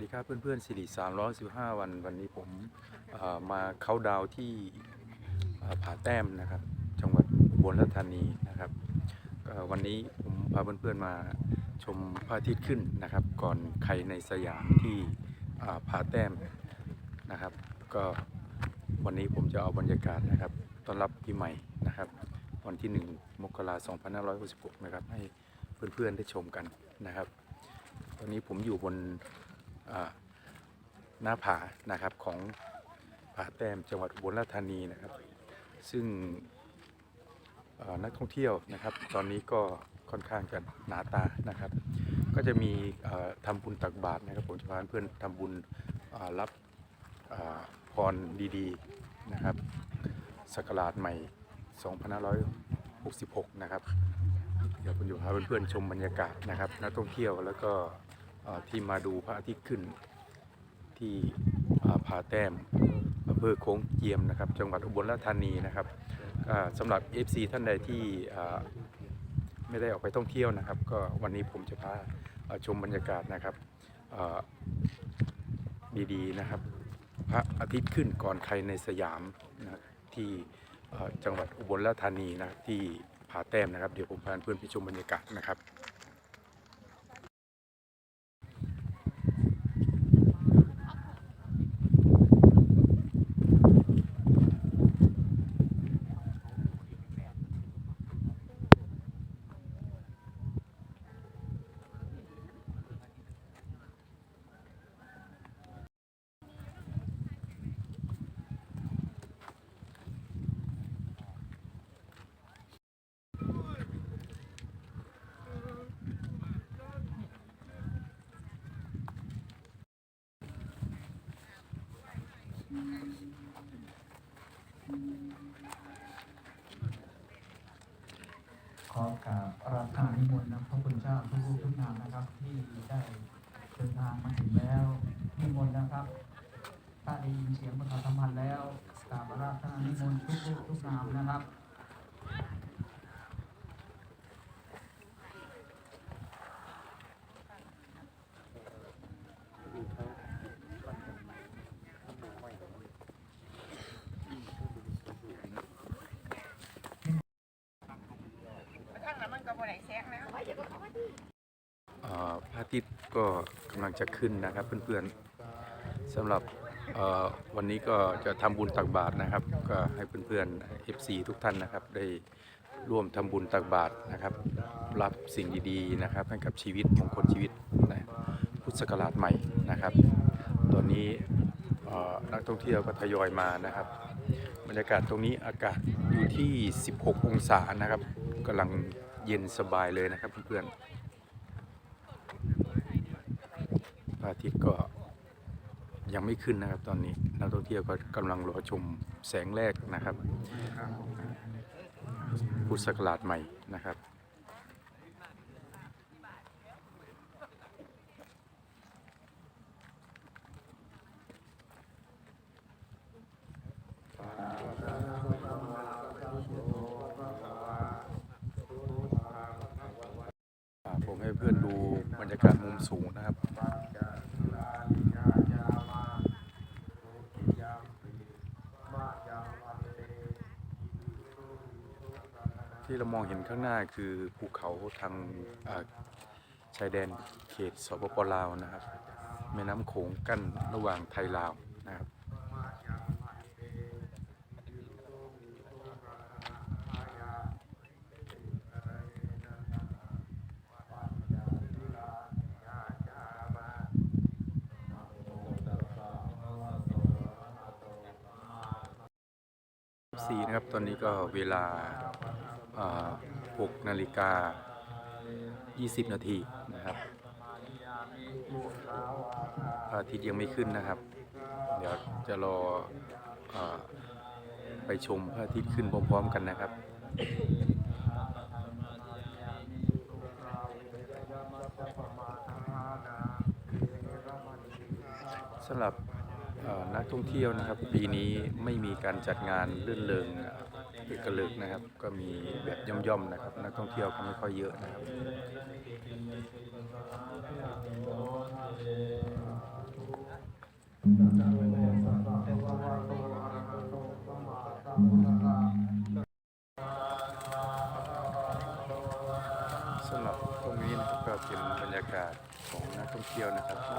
ดีครับเพื่อนๆสิริ315 วันวันนี้ผมมาเข้าดาวที่ผาแต้มนะครับ จังหวัดอุบลราชธานีนะครับวันนี้ผมพาเพื่อนๆมาชมพระอาทิตย์ขึ้นนะครับ ก่อนใครในสยามที่ผาแต้มนะครับ ก็วันนี้ผมจะเอาบรรยากาศนะครับต้อนรับปีใหม่นะครับ วันที่ 1 มกราคม2566 นะครับ ให้เพื่อนๆได้ชมกันนะครับตอนนี้ผมอยู่บน หน้าผานะครับของผาแต้มจังหวัดอุบลราชธานีนะครับ ซึ่งนักท่องเที่ยวนะครับ ตอนนี้ก็ค่อนข้างจะหนาตานะครับ ก็จะมีเอ่อทำบุญตักบาตรนะครับผมจะพาเพื่อนทำบุญรับพรดีๆนะครับสกราชใหม่ 2566 นะครับ เดี๋ยวผมจะพาเพื่อนๆชมบรรยากาศนะครับนักท่องเที่ยวแล้วก็ ที่มาดูพระอาทิตย์ขึ้น ที่ผาแต้มอำเภอโค้งเจียมนะครับ จังหวัดอุบลราชธานีนะครับสำหรับ FC ท่านใดที่ไม่ได้ออกไปท่องเที่ยวนะครับ ก็วันนี้ผมจะพาชมบรรยากาศนะครับดีๆนะครับ พระอาทิตย์ขึ้นก่อนใครในสยามนะที่จังหวัดอุบลราชธานีนะที่ผาแต้มนะครับ เดี๋ยวผมพาเพื่อนไปชมบรรยากาศนะครับ กราบรับกานนิมนต์นะพระคุณเจ้าทุกรูปทุกนามนะครับ ที่ได้เดินทางมาถึงแล้วนิมนต์นะครับ ถ้าได้ยินเสียงประชาสัมพันธ์แล้วกราบรับกานนิมนต์ทุกรูปทุกนามนะครับ ข้างหลังมันก็บ่ได้แซกนะ อ่าพระอา ทิตย์ก็กำลังจะขึ้นนะครับเพื่อนๆสำหรับวันนี้ก็จะทำบุญตักบาตรนะครับ ก็ให้เพื่อนๆ FC ทุกท่านนะครับ ได้ร่วมทำบุญตักบาตรนะครับ รับสิ่งดีๆนะครับให้กับชีวิตมงคลชีวิตนะพุทธศักราชใหม่นะครับ ตอนนี้นักท่องเที่ยวก็ทยอยมานะครับ บรรยากาศตรงนี้อากาศอยู่ที่ 16 องศานะครับกำลังเย็นสบายเลยนะครับเพื่อนๆ พระอาทิตย์ก็ยังไม่ขึ้นนะครับตอนนี้นักท่องเที่ยวก็กำลังรอชมแสงแรกนะครับพุทธศักราชใหม่นะครับผมให้เพื่อนดูบรรยากาศมุมสูงนะครับ ที่ เรามองเห็นข้างหน้าคือภูเขาทางาชายแดนเขตสปปลาวนะครับ แม่น้ำโขงกั้นระหว่างไทยลาวนะครับสีนะครับ ตอนนี้ก็เวลา 6นาฬิกา 20 นาทีนะครับพระอาทิตย์ยังไม่ขึ้นนะครับ เดี๋ยวจะรออไปชมพระอาทิตย์ขึ้นพร้อม ๆ กันนะครับสำหรับนักท่องเที่ยวนะครับ ปีนี้ไม่มีการจัดงานลื่นเริง เอกลึกนะครับ ก็มีแบบย่อมๆนะครับ นักท่องเที่ยวก็ไม่ค่อยเยอะนะครับสำหรับตรงนี้นะครับก็เป็นบรรยากาศของนักท่องเที่ยวนะครับกำ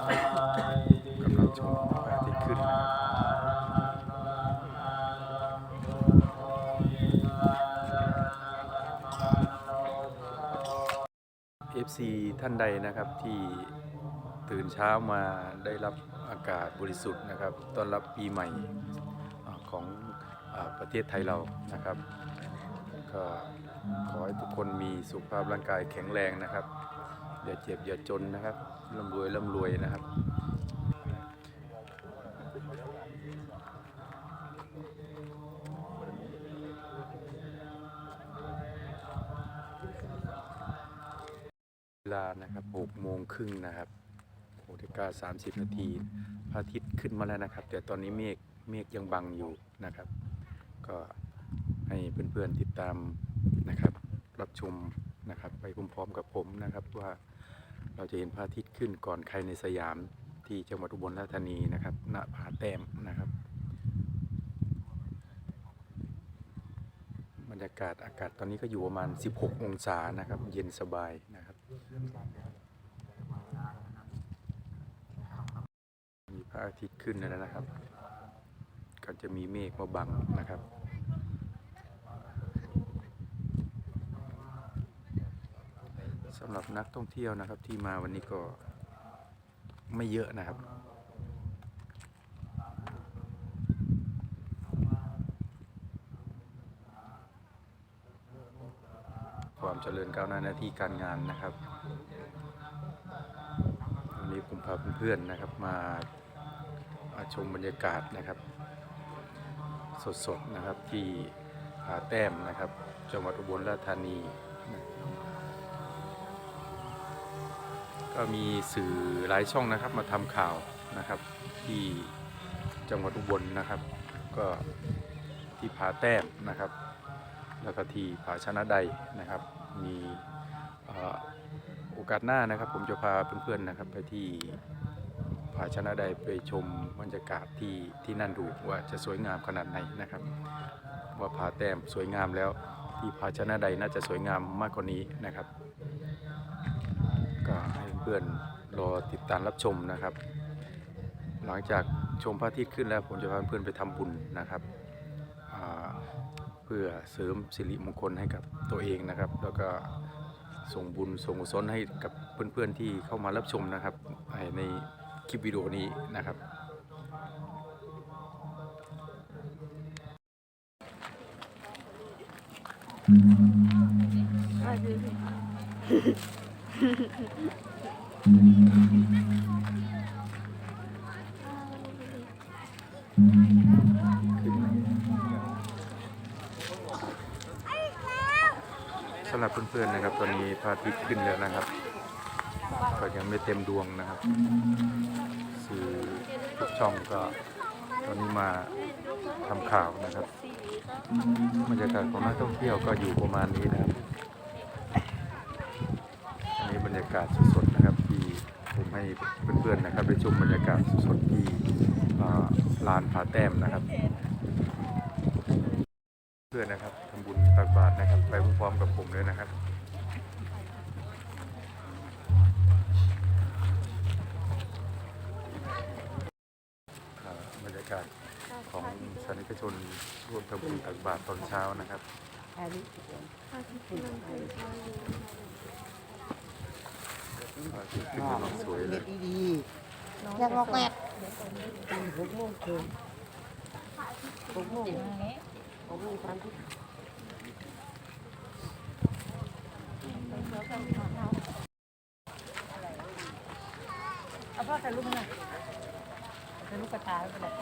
ลังชมพระอาทิตย์ขึ้นนะครับ FC ท่านใดนะครับที่ตื่นเช้ามาได้รับอากาศบริสุทธิ์นะครับต้อนรับปีใหม่ของอประเทศไทยเรานะครับ ก็ขอให้ทุกคนมีสุขภาพร่างกายแข็งแรงนะครับอย่าเจ็บอย่าจนนะครับร่ำรวยร่ำรวยนะครับ เวลานะครับ6โม งครึ่งนะครับโอติกา30นาทีพระอาทิตย์ขึ้นมาแล้วนะครับ แต่ตอนนี้เมฆเมฆยังบังอยู่นะครับ ก็ให้เพื่อนๆติดตามนะครับ รับชมนะครับ ไปพร้อมๆกับผมนะครับว่าเราจะเห็นพระอาทิตย์ขึ้นก่อนใครในสยามที่จังหวัดอุบลราชธานีนะครับณผาแต้มนะครับ บรรยากาศอากาศตอนนี้ก็อยู่ประมาณ 16 องศานะครับ เย็นสบายนะครับ มีพ ระอาทิตย์ขึ้นแล้วนะครับ ก็จะมีเมฆมาบังนะครับสำหรับนักท่องเที่ยวนะครับที่มาวันนี้ก็ไม่เยอะนะครับความเจริญก้าวหน้าหน้าที่การงานนะครับ วันนี้ผมพาเพื่อนๆนะครับมา มาชมบรรยากาศนะครับ สดๆนะครับที่ผาแต้มนะครับ จังหวัดอุบลราชธานี ก็มีสื่อหลายช่องนะครับมาทำข่าวนะครับ ที่จังหวัดอุบลนะครับ ก็ที่ผาแต้มนะครับ แล้วก็ที่ผาชนะใดนะครับ มีโอกาสหน้านะครับ ผมจะพาเพื่อนๆนะครับไปที่ ผาชนะใดไปชมบรรยากาศที่ที่นั่นดูว่าจะสวยงามขนาดไหนนะครับ ว่าผาแต้มสวยงามแล้วที่ผาชนะใดน่าจะสวยงามมากกว่านี้นะครับ ก็ให้เพื่อนรอติดตามรับชมนะครับ หลังจากชมพระอาทิตย์ขึ้นแล้วผมจะพาเพื่อนไปทำบุญนะครับเพื่อเสริมสิริมงคลให้กับตัวเองนะครับ แล้วก็ส่งบุญส่งกุศลให้กับเพื่อนๆที่เข้ามารับชมนะครับใน คลิปวิดีโอนี้นะครับสำหรับเพื่อนๆนะครับ ตอนนี้พระอาทิตย์ขึ้นแล้วนะครับ ก็ยังไม่เต็มดวงนะครับ สื่อทุกช่องก็ตอนนี้มาทำข่าวนะครับบรรยากาศของนักท่องเที่ยวก็อยู่ประมาณนี้นะครับ อันนี้บรรยากาศสดๆนะครับที่ผมให้เพื่อนๆนะครับไปชมบรรยากาศสดๆที่ลานผาแต้มนะครับ กาศของสานิกชนร่วมทำบุญตักบาตรตอนเช้านะครับพระอาทิตย์ขึ้นกำลังสวยเลยดีๆยากลอกแมทหกโมงเกินหกโมงหกโมงสามสิบเอาพ่อถ่ายรูปให้หน่อยถ่ายรูปกระต่ายเป็นแบบถ่าย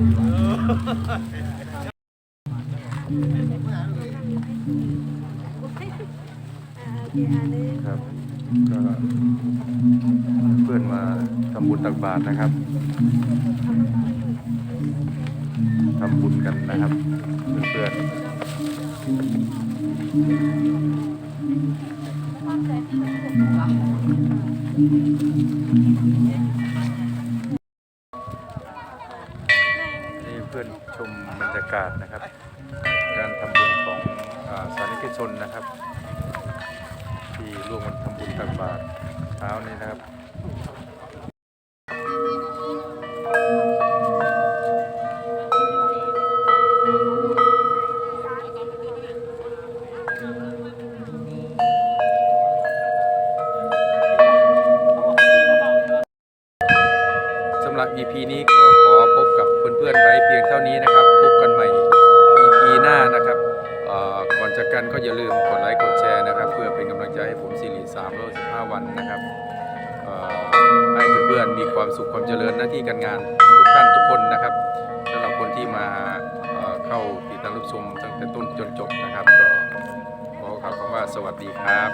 ครับก็เพื่อนมาทำบุญตักบาตรนะครับทำบุญกันนะครับเพื่อนๆ นะครับ การทำบุญของอสานิกชนนะครับ ที่ร่วมกันทำบุญตักบาตรเช้านี้นะครับ ความสุขความเจริญหน้าที่การงานทุกท่านทุกคนนะครับสำหรับคนที่มาเข้าติดตามรับชมตั้งแต่ต้นจนจบนะครับก็ขอกล่าวคำว่าสวัสดีครับ